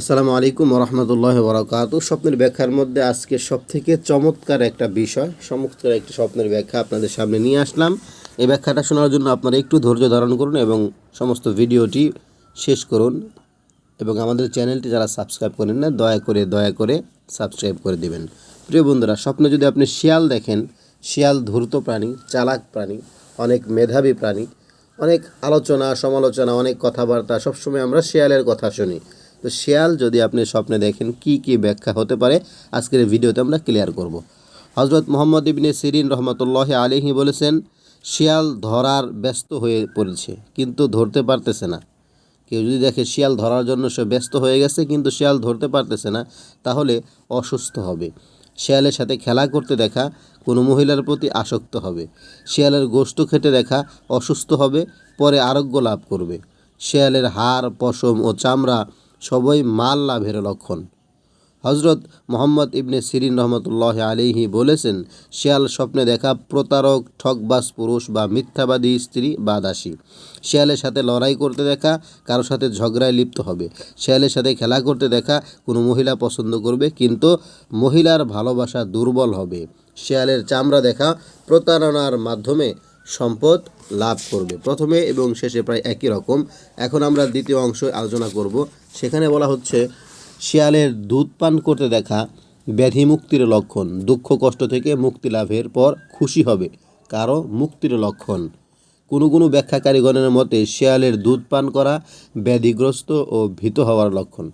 আসসালামু আলাইকুম রহমতুল্লাহ বরাকাত স্বপ্নের ব্যাখ্যার মধ্যে আজকে সবথেকে চমৎকার একটা বিষয়, চমৎকার একটি স্বপ্নের ব্যাখ্যা আপনাদের সামনে নিয়ে আসলাম। এই ব্যাখ্যাটা শোনার জন্য আপনারা একটু ধৈর্য ধারণ করুন এবং সমস্ত ভিডিওটি শেষ করুন এবং আমাদের চ্যানেলটি যারা সাবস্ক্রাইব করেন না, দয়া করে দয়া করে সাবস্ক্রাইব করে দিবেন। প্রিয় বন্ধুরা, স্বপ্নে যদি আপনি শিয়াল দেখেন, শিয়াল ধূর্ত প্রাণী, চালাক প্রাণী, অনেক মেধাবী প্রাণী, অনেক আলোচনা, সমালোচনা, অনেক কথাবার্তা সবসময় আমরা শিয়ালের কথা শুনি। তো শিয়াল, যদি আপনি স্বপ্নে দেখেন কি কি ব্যাখ্যা হতে পারে, আজকের ভিডিওতে আমরা ক্লিয়ার করব। হজরত মোহাম্মদ ইবনে সিরিন রহমতুল্লাহ আলিহি বলেছেন, শিয়াল ধরার ব্যস্ত হয়ে পড়েছে, কিন্তু ধরতে পারতেছে না। কেউ যদি দেখে শিয়াল ধরার জন্য সে ব্যস্ত হয়ে গেছে, কিন্তু শিয়াল ধরতে পারতেছে না, তাহলে অসুস্থ হবে। শিয়ালের সাথে খেলা করতে দেখা, কোনো মহিলার প্রতি আসক্ত হবে। শিয়ালের গোশত খেতে দেখা, অসুস্থ হবে, পরে আরোগ্য লাভ করবে। শিয়ালের হাড়, পশম ও চামড়া সবই মাল লাভের লক্ষণ। হজরত মোহাম্মদ ইবনে সিরিন রহমতুল্লাহ আলিহি বলেছেন, শিয়াল স্বপ্নে দেখা প্রতারক ঠকবাজ পুরুষ বা মিথ্যাবাদী স্ত্রী বা দাসী। শিয়ালের সাথে লড়াই করতে দেখা কারও সাথে ঝগড়ায় লিপ্ত হবে। শিয়ালের সাথে খেলা করতে দেখা কোনো মহিলা পছন্দ করবে, কিন্তু মহিলার ভালোবাসা দুর্বল হবে। শিয়ালের চামড়া দেখা প্রতারণার মাধ্যমে সম্পদ লাভ করবে। প্রথমে এবং শেষে প্রায় একই রকম। এখন আমরা দ্বিতীয় অংশ আলোচনা করব। সেখানে বলা হচ্ছে, শিয়ালের দুধ পান করতে দেখা ব্যাধি মুক্তির লক্ষণ। দুঃখ, কষ্ট থেকে মুক্তি লাভের পর খুশি হবে কারও মুক্তির লক্ষণ। কোনো কোনো ব্যাখ্যাকারীগণের মতে, শিয়ালের দুধ পান করা ব্যাধিগ্রস্ত ও ভীত হওয়ার লক্ষণ।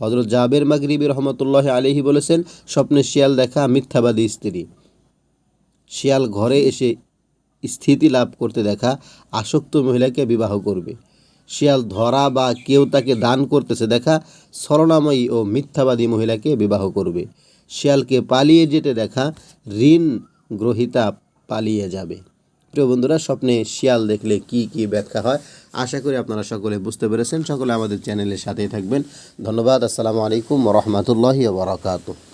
হজরত জাবের মাগরিবি রহমতুল্লাহ আলিহি বলেছেন, স্বপ্নে শিয়াল দেখা মিথ্যাবাদী স্ত্রী। শিয়াল ঘরে এসে স্থিতি লাভ করতে দেখা আসক্ত মহিলাকে বিবাহ করবে। শিয়াল ধরা বা কেউ তাকে দান করতেছে দেখা ছলনাময়ী ও মিথ্যাবাদী মহিলাকে বিবাহ করবে। শিয়ালকে পালিয়ে যেতে দেখা ঋণ গ্রহিতা পালিয়ে যাবে। প্রিয় বন্ধুরা, স্বপ্নে শিয়াল দেখলে কি কি ব্যাখ্যা হয়? আশা করি আপনারা সকলে বুঝতে পেরেছেন। সকলে আমাদের চ্যানেলের সাথেই থাকবেন। ধন্যবাদ। আসসালামু আলাইকুম রহমতুল্লাহি বারকাতুহ।